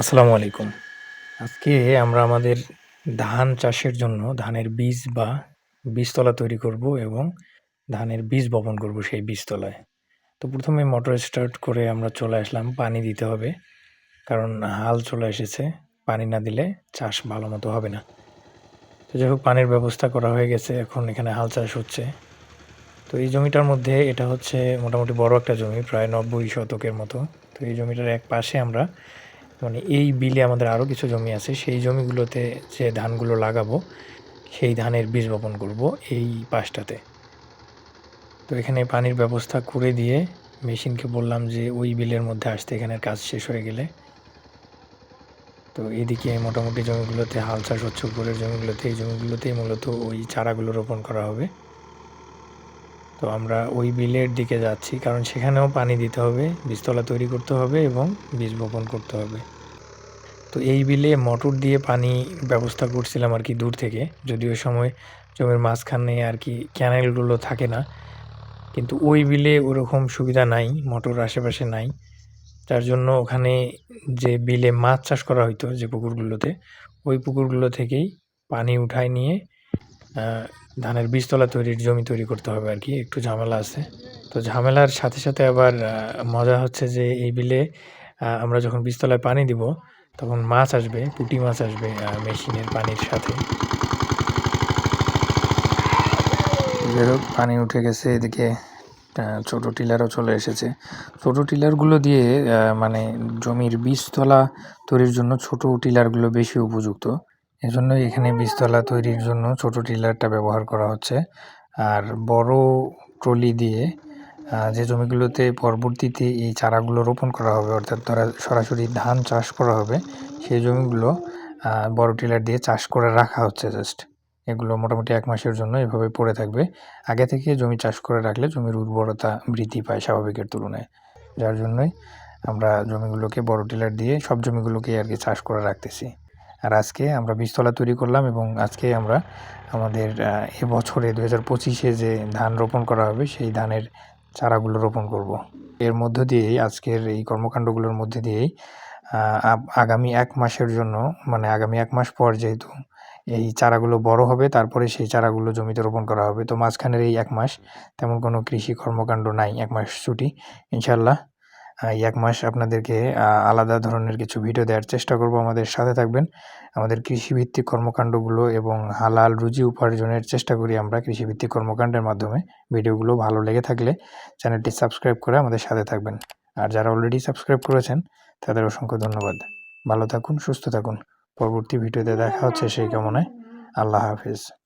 আসসালামু আলাইকুম। আজকে আমরা আমাদের ধান চাষের জন্য ধানের বীজ বা বীজতলা তৈরি করব এবং ধানের বীজ বপন করব সেই বীজতলায়। তো প্রথমে মোটর স্টার্ট করে আমরা চলে আসলাম, পানি দিতে হবে। কারণ হাল চলে এসেছে, পানি না দিলে চাষ ভালো মতো হবে না। তো যাই হোক, পানির ব্যবস্থা করা হয়ে গেছে, এখন এখানে হাল চাষ হচ্ছে। তো এই জমিটার মধ্যে এটা হচ্ছে মোটামুটি বড় একটা জমি, প্রায় নব্বই শতকের মতো। তো এই জমিটার এক পাশে আমরা মানে এই বিলে আমাদের আরও কিছু জমি আছে, সেই জমিগুলোতে যে ধানগুলো লাগাবো, সেই ধানের বীজ বপন করব এই পাশটাতে। তো এখানে পানির ব্যবস্থা করে দিয়ে মেশিনকে বললাম যে ওই বিলের মধ্যে আসতে এখানের কাজ শেষ হয়ে গেলে। তো এদিকে মোটামুটি জমিগুলোতে হাল চাষ হচ্ছে উপরের জমিগুলোতে, এই জমিগুলোতেই মূলত ওই চারাগুলো রোপণ করা হবে। তো আমরা ওই বিলের দিকে যাচ্ছি, কারণ সেখানেও পানি দিতে হবে, বীজতলা তৈরি করতে হবে এবং বীজ বপন করতে হবে। তো এই বিলে মোটর দিয়ে পানি ব্যবস্থা করছিলাম আর কি দূর থেকে, যদিও সময় জমির মাঝখানে আর কি ক্যানেলগুলো থাকে না। কিন্তু ওই বিলে ওরকম সুবিধা নাই, মোটর আশেপাশে নাই। যার জন্য ওখানে যে বিলে মাছ চাষ করা হইতো যে পুকুরগুলোতে, ওই পুকুরগুলো থেকেই পানি উঠায় নিয়ে ধানের বীজতলা তৈরির জমি তৈরি করতে হবে আর কি, একটু ঝামেলা আছে। তো ঝামেলার সাথে সাথে আবার মজা হচ্ছে যে এই বিলে আমরা যখন বীজতলায় পানি দিব, তখন মাছ আসবে, পুঁটি মাছ আসবে মেশিনের পানির সাথে। হোক, পানি উঠে গেছে এদিকে ছোট টিলারও চলে এসেছে। ছোট টিলারগুলো দিয়ে মানে জমির বীজতলা তৈরির জন্য ছোট টিলারগুলো বেশি উপযুক্ত। এজন্য এখানে বীজতলা তৈরির জন্য ছোট টিলারটা ব্যবহার করা হচ্ছে। আর বড় ট্রলি দিয়ে যে জমিগুলোতে পরবর্তীতে এই চারাগুলো রোপণ করা হবে, অর্থাৎ ধরা সরাসরি ধান চাষ করা হবে, সেই জমিগুলো বড় টিলার দিয়ে চাষ করে রাখা হচ্ছে জাস্ট। এগুলো মোটামুটি এক মাসের জন্য এভাবে পড়ে থাকবে। আগে থেকে জমি চাষ করে রাখলে জমির উর্বরতা বৃদ্ধি পায় স্বাভাবিকের তুলনায়। যার জন্যই আমরা জমিগুলোকে, বড় টিলার দিয়ে সব জমিগুলোকেই আর কি চাষ করে রাখতেছি। আর আজকে আমরা বীজতলা তৈরি করলাম এবং আজকে আমরা আমাদের এবছরে দু হাজার পঁচিশে যে ধান রোপণ করা হবে, সেই ধানের চারাগুলো রোপণ করব। এর মধ্য দিয়েই আজকের এই কর্মকাণ্ডগুলোর মধ্যে দিয়েই আগামী এক মাসের জন্য মানে আগামী এক মাস পর যেহেতু এই চারাগুলো বড় হবে, তারপরে সেই চারাগুলো জমিতে রোপণ করা হবে তো মাঝখানের এই এক মাস তেমন কোনো কৃষি কর্মকাণ্ড নাই, এক মাস ছুটি ইনশাল্লাহ এক মাস আপনাদেরকে আলাদা ধরনের কিছু ভিডিও দেওয়ার চেষ্টা করব। আমাদের সাথে থাকবেন। আমাদের কৃষিভিত্তিক কর্মকাণ্ডগুলো এবং হালাল রুজি উপার্জনের চেষ্টা করি আমরা কৃষিভিত্তিক কর্মকাণ্ডের মাধ্যমে। ভিডিওগুলো ভালো লেগে থাকলে চ্যানেলটি সাবস্ক্রাইব করে আমাদের সাথে থাকবেন। আর যারা অলরেডি সাবস্ক্রাইব করেছেন, তাদের অসংখ্য ধন্যবাদ। ভালো থাকুন, সুস্থ থাকুন। পরবর্তী ভিডিওতে দেখা হচ্ছে সেই কামনায়। আল্লাহ হাফিজ।